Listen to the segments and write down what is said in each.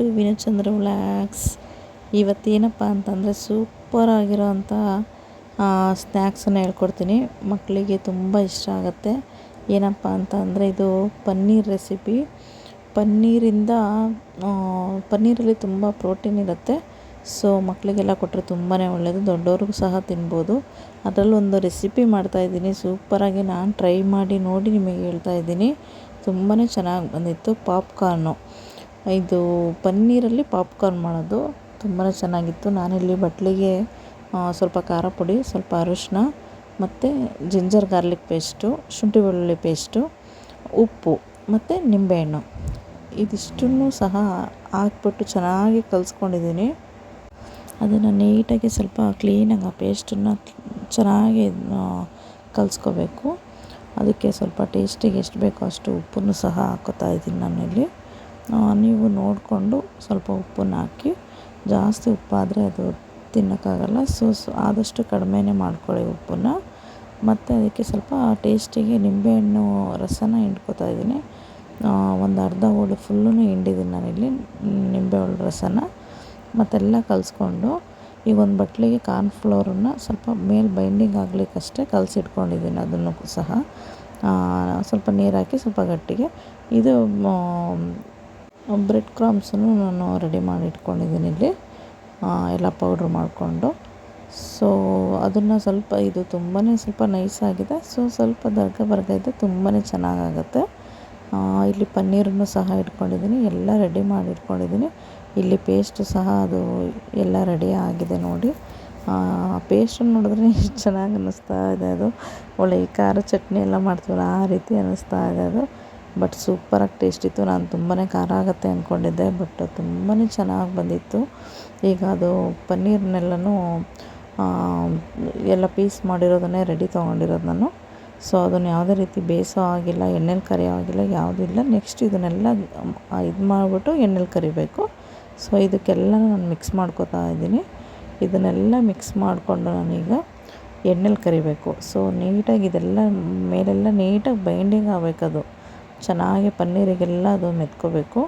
To ವಿನಚಂದ್ರ vlogs ಇವತ್ತೇನಪ್ಪ ಅಂತಂದರೆ super ಆಗಿರೋವಂಥ ಸ್ನ್ಯಾಕ್ಸನ್ನು ಹೇಳ್ಕೊಡ್ತೀನಿ. ಮಕ್ಕಳಿಗೆ ತುಂಬ ಇಷ್ಟ ಆಗುತ್ತೆ. ಏನಪ್ಪ ಅಂತಂದರೆ ಇದು ಪನ್ನೀರ್ ರೆಸಿಪಿ ಪನ್ನೀರಿಂದ ಪನ್ನೀರಲ್ಲಿ ತುಂಬ ಪ್ರೋಟೀನ್ ಇರುತ್ತೆ. ಸೊ ಮಕ್ಕಳಿಗೆಲ್ಲ ಕೊಟ್ಟರೆ ತುಂಬಾ ಒಳ್ಳೆಯದು ದೊಡ್ಡವ್ರಿಗೂ ಸಹ ತಿನ್ಬೋದು. ಅದರಲ್ಲೊಂದು ರೆಸಿಪಿ ಮಾಡ್ತಾಯಿದ್ದೀನಿ ಸೂಪರಾಗಿ ನಾನು ಟ್ರೈ ಮಾಡಿ ನೋಡಿ ನಿಮಗೆ ಹೇಳ್ತಾ ಇದ್ದೀನಿ. ತುಂಬಾ ಚೆನ್ನಾಗಿ ಬಂದಿತ್ತು. ಪಾಪ್ಕಾರ್ನು ಇದು ಪನ್ನೀರಲ್ಲಿ ಪಾಪ್ಕಾರ್ನ್ ಮಾಡೋದು. ತುಂಬಾ ಚೆನ್ನಾಗಿತ್ತು. ನಾನಿಲ್ಲಿ ಬಟ್ಲಿಗೆ ಸ್ವಲ್ಪ ಖಾರ ಪುಡಿ, ಸ್ವಲ್ಪ ಅರಿಶಿನ ಮತ್ತು ಜಿಂಜರ್ ಗಾರ್ಲಿಕ್ ಪೇಸ್ಟು, ಶುಂಠಿ ಬೆಳ್ಳುಳ್ಳಿ ಪೇಸ್ಟು, ಉಪ್ಪು, ಮತ್ತು ನಿಂಬೆಹಣ್ಣು. ಇದಿಷ್ಟನ್ನು ಸಹ ಹಾಕ್ಬಿಟ್ಟು ಚೆನ್ನಾಗಿ ಕಲಿಸ್ಕೊಂಡಿದ್ದೀನಿ. ಅದನ್ನು ನೀಟಾಗಿ ಸ್ವಲ್ಪ ಕ್ಲೀನಾಗಿ ಆ ಪೇಸ್ಟನ್ನು ಚೆನ್ನಾಗಿ ಕಲಿಸ್ಕೋಬೇಕು. ಅದಕ್ಕೆ ಸ್ವಲ್ಪ ಟೇಸ್ಟಿಗೆ ಎಷ್ಟು ಬೇಕೋ ಅಷ್ಟು ಉಪ್ಪನ್ನು ಸಹ ಹಾಕೋತಾ ಇದ್ದೀನಿ ನಾನಿಲ್ಲಿ. ನೀವು ನೋಡಿಕೊಂಡು ಸ್ವಲ್ಪ ಉಪ್ಪನ್ನು ಹಾಕಿ, ಜಾಸ್ತಿ ಉಪ್ಪಾದರೆ ಅದು ತಿನ್ನೋಕ್ಕಾಗಲ್ಲ. ಸೊ ಆದಷ್ಟು ಕಡಿಮೆನೇ ಮಾಡ್ಕೊಳ್ಳಿ ಉಪ್ಪನ್ನು. ಮತ್ತು ಅದಕ್ಕೆ ಸ್ವಲ್ಪ ಟೇಸ್ಟಿಗೆ ನಿಂಬೆಹಣ್ಣು ರಸನ ಹಿಂಡ್ಕೊತಾ ಇದ್ದೀನಿ. ಒಂದು ಅರ್ಧ ಹೋಳು ಫುಲ್ಲೂ ಹಿಂಡಿದ್ದೀನಿ ನಾನಿಲ್ಲಿ ನಿಂಬೆಹಣ್ಣು ರಸನ. ಮತ್ತೆಲ್ಲ ಕಲಿಸ್ಕೊಂಡು ಈಗ ಒಂದು ಬಟ್ಲಿಗೆ ಕಾರ್ನ್ಫ್ಲೋರನ್ನು ಸ್ವಲ್ಪ ಮೇಲೆ ಬೈಂಡಿಂಗ್ ಆಗಲಿಕ್ಕಷ್ಟೇ ಕಲಸಿಟ್ಕೊಂಡಿದ್ದೀನಿ ಅದನ್ನು ಸಹ. ಸ್ವಲ್ಪ ನೀರು ಹಾಕಿ ಸ್ವಲ್ಪ ಗಟ್ಟಿಗೆ. ಇದು ಬ್ರೆಡ್ ಕ್ರಾಮ್ಸನ್ನು ನಾನು ರೆಡಿ ಮಾಡಿ ಇಟ್ಕೊಂಡಿದ್ದೀನಿ ಇಲ್ಲಿ. ಎಲ್ಲ ಪೌಡ್ರ್ ಮಾಡಿಕೊಂಡು. ಸೊ ಅದನ್ನು ಸ್ವಲ್ಪ, ಇದು ತುಂಬಾ ಸ್ವಲ್ಪ ನೈಸಾಗಿದೆ ಸೊ ಸ್ವಲ್ಪ ದರ್ಗ ಬರ್ಗ ಇದೆ ತುಂಬಾ ಚೆನ್ನಾಗಾಗುತ್ತೆ. ಇಲ್ಲಿ ಪನ್ನೀರನ್ನು ಸಹ ಇಟ್ಕೊಂಡಿದ್ದೀನಿ, ಎಲ್ಲ ರೆಡಿ ಮಾಡಿ ಇಟ್ಕೊಂಡಿದ್ದೀನಿ. ಇಲ್ಲಿ ಪೇಸ್ಟ್ ಸಹ ಅದು ಎಲ್ಲ ರೆಡಿ ಆಗಿದೆ ನೋಡಿ. ಪೇಸ್ಟನ್ನು ನೋಡಿದ್ರೆ ಎಷ್ಟು ಚೆನ್ನಾಗಿ ಅನ್ನಿಸ್ತಾ ಇದೆ ಅದು. ಒಳ್ಳೆ ಖಾರ ಚಟ್ನಿ ಎಲ್ಲ ಮಾಡ್ತೀವಲ್ಲ, ಆ ರೀತಿ ಅನ್ನಿಸ್ತಾ ಇದೆ ಅದು. ಬಟ್ ಸೂಪರಾಗಿ ಟೇಸ್ಟ್ ಇತ್ತು. ನಾನು ತುಂಬಾ ಖಾರ ಆಗುತ್ತೆ ಅಂದ್ಕೊಂಡಿದ್ದೆ ಬಟ್ ತುಂಬಾ ಚೆನ್ನಾಗಿ ಬಂದಿತ್ತು. ಈಗ ಅದು ಪನ್ನೀರ್ನೆಲ್ಲನೂ ಎಲ್ಲ ಪೀಸ್ ಮಾಡಿರೋದನ್ನೇ ರೆಡಿ ತೊಗೊಂಡಿರೋದು ನಾನು. ಸೊ ಅದನ್ನು ಯಾವುದೇ ರೀತಿ ಬೇಯಿಸೋ ಆಗಿಲ್ಲ, ಎಣ್ಣೆಲಿ ಕರಿಯೋ ಆಗಿಲ್ಲ, ಯಾವುದೂ ಇಲ್ಲ. ನೆಕ್ಸ್ಟ್ ಇದನ್ನೆಲ್ಲ ಇದು ಮಾಡಿಬಿಟ್ಟು ಎಣ್ಣೆಲಿ ಕರಿಬೇಕು. ಸೊ ಇದಕ್ಕೆಲ್ಲ ನಾನು ಮಿಕ್ಸ್ ಮಾಡ್ಕೋತಾ ಇದ್ದೀನಿ. ಇದನ್ನೆಲ್ಲ ಮಿಕ್ಸ್ ಮಾಡಿಕೊಂಡು ನಾನೀಗ ಎಣ್ಣೆಲಿ ಕರಿಬೇಕು. ಸೊ ನೀಟಾಗಿ ಇದೆಲ್ಲ, ಮೇಲೆಲ್ಲ ನೀಟಾಗಿ ಬೈಂಡಿಂಗ್ ಆಗಬೇಕದು. ಚೆನ್ನಾಗಿ ಪನ್ನೀರಿಗೆಲ್ಲ ಅದು ಮೆತ್ಕೋಬೇಕು.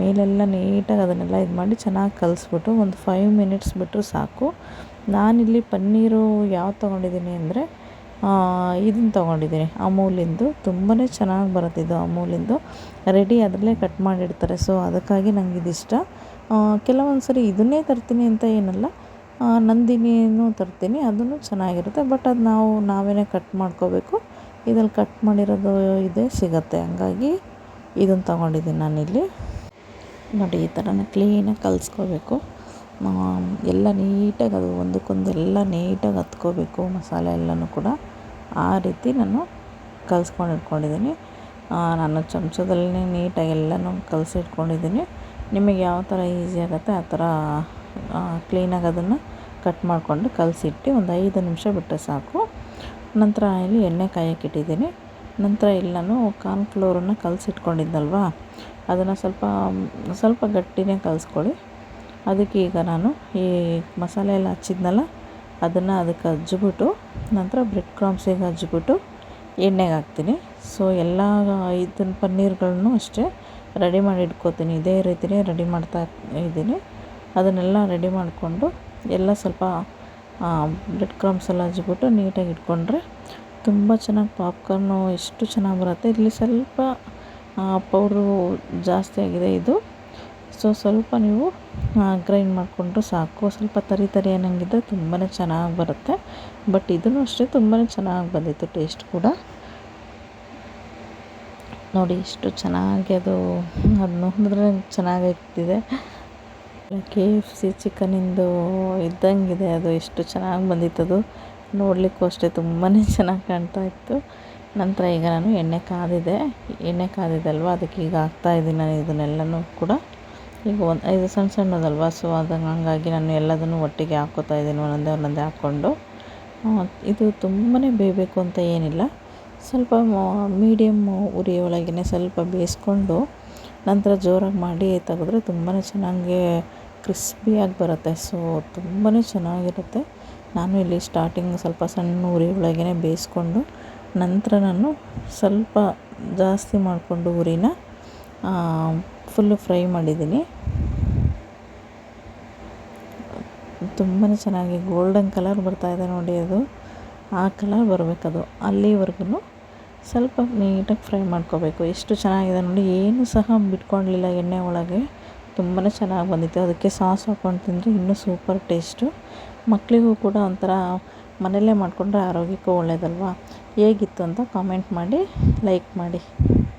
ಮೇಲೆಲ್ಲ ನೀಟಾಗಿ ಅದನ್ನೆಲ್ಲ ಇದು ಮಾಡಿ ಚೆನ್ನಾಗಿ ಕಲಿಸ್ಬಿಟ್ಟು ಒಂದು ಫೈವ್ ಮಿನಿಟ್ಸ್ ಬಿಟ್ಟರು ಸಾಕು. ನಾನಿಲ್ಲಿ ಪನ್ನೀರು ಯಾವ್ದು ತೊಗೊಂಡಿದ್ದೀನಿ ಅಂದರೆ ಇದನ್ನು ತೊಗೊಂಡಿದ್ದೀನಿ, ಅಮೂಲಿಂದು. ತುಂಬಾ ಚೆನ್ನಾಗಿ ಬರುತ್ತೆ ಇದು ಅಮೂಲಿಂದು. ರೆಡಿ ಅದರಲ್ಲೇ ಕಟ್ ಮಾಡಿಡ್ತಾರೆ ಸೊ ಅದಕ್ಕಾಗಿ ನಂಗೆ ಇದಿಷ್ಟ. ಕೆಲವೊಂದು ಸರಿ ಇದನ್ನೇ ತರ್ತೀನಿ ಅಂತ ಏನಲ್ಲ ನಂದಿನಿನೂ ತರ್ತೀನಿ, ಅದನ್ನು ಚೆನ್ನಾಗಿರುತ್ತೆ. ಬಟ್ ಅದು ನಾವು ನಾವೇ ಕಟ್ ಮಾಡ್ಕೋಬೇಕು ಇದ್ರಲ್ಲಿ ಕಟ್ ಮಾಡಿರೋದು ಇದೆ, ಸಿಗುತ್ತೆ. ಹಂಗಾಗಿ ಇದನ್ನು ತೊಗೊಂಡಿದ್ದೀನಿ ನಾನಿಲ್ಲಿ. ನೋಡಿ, ಈ ಥರನೇ ಕ್ಲೀನಾಗಿ ಕಲಿಸ್ಕೋಬೇಕು. ಎಲ್ಲ ನೀಟಾಗಿ ಅದು ಒಂದಕ್ಕೊಂದು ಎಲ್ಲ ನೀಟಾಗಿ ಹತ್ಕೋಬೇಕು, ಮಸಾಲೆ ಎಲ್ಲನೂ ಕೂಡ. ಆ ರೀತಿ ನಾನು ಕಲಿಸ್ಕೊಂಡು ಇಟ್ಕೊಂಡಿದ್ದೀನಿ. ನಾನು ಚಮಚದಲ್ಲೇ ನೀಟಾಗಿ ಎಲ್ಲನೂ ಕಲಸಿ ಇಟ್ಕೊಂಡಿದ್ದೀನಿ. ನಿಮಗೆ ಯಾವ ಥರ ಈಸಿ ಆಗುತ್ತೆ ಆ ಥರ ಕ್ಲೀನಾಗಿ ಅದನ್ನು ಕಟ್ ಮಾಡಿಕೊಂಡು ಕಲಸಿಟ್ಟು ಒಂದು ಐದು ನಿಮಿಷ ಬಿಟ್ಟರೆ ಸಾಕು. ನಂತರ ಇಲ್ಲಿ ಎಣ್ಣೆ ಕಾಯಕ್ಕೆ ಇಟ್ಟಿದ್ದೀನಿ. ನಂತರ ಇಲ್ಲಿ ನಾನು ಕಾರ್ನ್ಫ್ಲೋರನ್ನು ಕಲಸಿಟ್ಕೊಂಡಿದ್ನಲ್ವ ಅದನ್ನು ಸ್ವಲ್ಪ ಸ್ವಲ್ಪ ಗಟ್ಟಿನೇ ಕಲಸ್ಕೊಳ್ಳಿ. ಅದಕ್ಕೆ ಈಗ ನಾನು ಈ ಮಸಾಲೆ ಎಲ್ಲ ಹಚ್ಚಿದ್ನಲ್ಲ, ಅದನ್ನು ಅದಕ್ಕೆ ಹಚ್ಬಿಟ್ಟು ನಂತರ ಬ್ರೆಡ್ ಕ್ರಾಮ್ಸಿಗೆ ಹಚ್ಬಿಟ್ಟು ಎಣ್ಣೆಗೆ ಹಾಕ್ತೀನಿ. ಸೊ ಎಲ್ಲ ಇದನ್ನ ಪನ್ನೀರ್ಗಳನ್ನು ಅಷ್ಟೇ ರೆಡಿ ಮಾಡಿ ಇಟ್ಕೋತೀನಿ. ಇದೇ ರೀತಿಯೇ ರೆಡಿ ಮಾಡ್ತಾ ಇದ್ದೀನಿ. ಅದನ್ನೆಲ್ಲ ರೆಡಿ ಮಾಡಿಕೊಂಡು ಎಲ್ಲ ಸ್ವಲ್ಪ ಬ್ರೆಡ್ ಕ್ರಮ್ಸ್ ಎಲ್ಲ ಹಚ್ಬಿಟ್ಟು ನೀಟಾಗಿ ಇಟ್ಕೊಂಡ್ರೆ ತುಂಬ ಚೆನ್ನಾಗಿ ಪಾಪ್ಕಾರ್ನು ಎಷ್ಟು ಚೆನ್ನಾಗಿ ಬರುತ್ತೆ. ಇಲ್ಲಿ ಸ್ವಲ್ಪ ಪೌಡ್ರು ಜಾಸ್ತಿ ಆಗಿದೆ ಇದು. ಸೊ ಸ್ವಲ್ಪ ನೀವು ಗ್ರೈಂಡ್ ಮಾಡಿಕೊಂಡ್ರೆ ಸಾಕು. ಸ್ವಲ್ಪ ತರಿ ತರಿ ಅನ್ನಂಗಿದ್ರೆ ತುಂಬಾ ಚೆನ್ನಾಗಿ ಬರುತ್ತೆ. ಬಟ್ ಇದನ್ನು ಅಷ್ಟೇ ತುಂಬಾ ಚೆನ್ನಾಗಿ ಬಂದಿತ್ತು ಟೇಸ್ಟ್ ಕೂಡ. ನೋಡಿ ಎಷ್ಟು ಚೆನ್ನಾಗಿ ಅದು ಅದು ನೋಡಿದ್ರೆ ಚೆನ್ನಾಗೈತಿದೆ ಕೆ ಎಫ್ ಸಿ ಚಿಕನಿಂದು ಇದ್ದಂಗಿದೆ, ಅದು ಎಷ್ಟು ಚೆನ್ನಾಗಿ ಬಂದಿತ್ತು ಅದು ನೋಡಲಿಕ್ಕೂ ಅಷ್ಟೇ ತುಂಬಾ ಚೆನ್ನಾಗಿ ಕಾಣ್ತಾ ಇತ್ತು. ನಂತರ ಈಗ ನಾನು ಎಣ್ಣೆ ಕಾದಿದೆ. ಎಣ್ಣೆ ಕಾದಿದೆ ಅಲ್ವಾ ಅದಕ್ಕೆ ಈಗ ಹಾಕ್ತಾಯಿದ್ದೀನಿ ನಾನು ಇದನ್ನೆಲ್ಲನೂ ಕೂಡ. ಈಗ ಒಂದು ಐದು ಸಣ್ಣ ಸಣ್ಣದಲ್ವಾ? ಸೊ ಅದು ಹಂಗಾಗಿ ನಾನು ಎಲ್ಲದನ್ನು ಒಟ್ಟಿಗೆ ಹಾಕೋತಾ ಇದ್ದೀನಿ. ಒಂದೊಂದೇ ಒಂದೊಂದೇ ಹಾಕ್ಕೊಂಡು. ಇದು ತುಂಬಾ ಬೇಯಬೇಕು ಅಂತ ಏನಿಲ್ಲ. ಸ್ವಲ್ಪ ಮೀಡಿಯಮ್ ಉರಿಯೊಳಗೇ ಸ್ವಲ್ಪ ಬೇಯಿಸ್ಕೊಂಡು ನಂತರ ಜೋರಾಗಿ ಮಾಡಿ ತೆಗೆದ್ರೆ ತುಂಬಾ ಚೆನ್ನಾಗಿ ಕ್ರಿಸ್ಪಿಯಾಗಿ ಬರುತ್ತೆ. ಸೊ ತುಂಬಾ ಚೆನ್ನಾಗಿರುತ್ತೆ. ನಾನು ಇಲ್ಲಿ ಸ್ಟಾರ್ಟಿಂಗ್ ಸ್ವಲ್ಪ ಸಣ್ಣ ಉರಿ ಒಳಗೇ ಬೇಯಿಸ್ಕೊಂಡು ನಂತರ ನಾನು ಸ್ವಲ್ಪ ಜಾಸ್ತಿ ಮಾಡಿಕೊಂಡು ಉರಿನ ಫುಲ್ಲು ಫ್ರೈ ಮಾಡಿದ್ದೀನಿ. ತುಂಬಾ ಚೆನ್ನಾಗಿ ಗೋಲ್ಡನ್ ಕಲರ್ ಬರ್ತಾಯಿದೆ ನೋಡಿ ಅದು. ಆ ಕಲರ್ ಬರಬೇಕದು. ಅಲ್ಲಿವರೆಗೂ ಸ್ವಲ್ಪ ನೀಟಾಗಿ ಫ್ರೈ ಮಾಡ್ಕೋಬೇಕು. ಎಷ್ಟು ಚೆನ್ನಾಗಿದೆ ನೋಡಿ, ಏನು ಸಹ ಬಿಟ್ಕೊಳ್ಲಿಲ್ಲ ಎಣ್ಣೆ ಒಳಗೆ. ತುಂಬಾ ಚೆನ್ನಾಗಿ ಬಂದಿತ್ತು. ಅದಕ್ಕೆ ಸಾಸ್ ಹಾಕ್ಕೊಂಡು ತಿಂದರೆ ಇನ್ನೂ ಸೂಪರ್ ಟೇಸ್ಟು. ಮಕ್ಕಳಿಗೂ ಕೂಡ ಒಂಥರ ಮನೆಯಲ್ಲೇ ಮಾಡಿಕೊಂಡ್ರೆ ಆರೋಗ್ಯಕ್ಕೂ ಒಳ್ಳೆಯದಲ್ವಾ ಹೇಗಿತ್ತು ಅಂತ ಕಾಮೆಂಟ್ ಮಾಡಿ ಲೈಕ್ ಮಾಡಿ.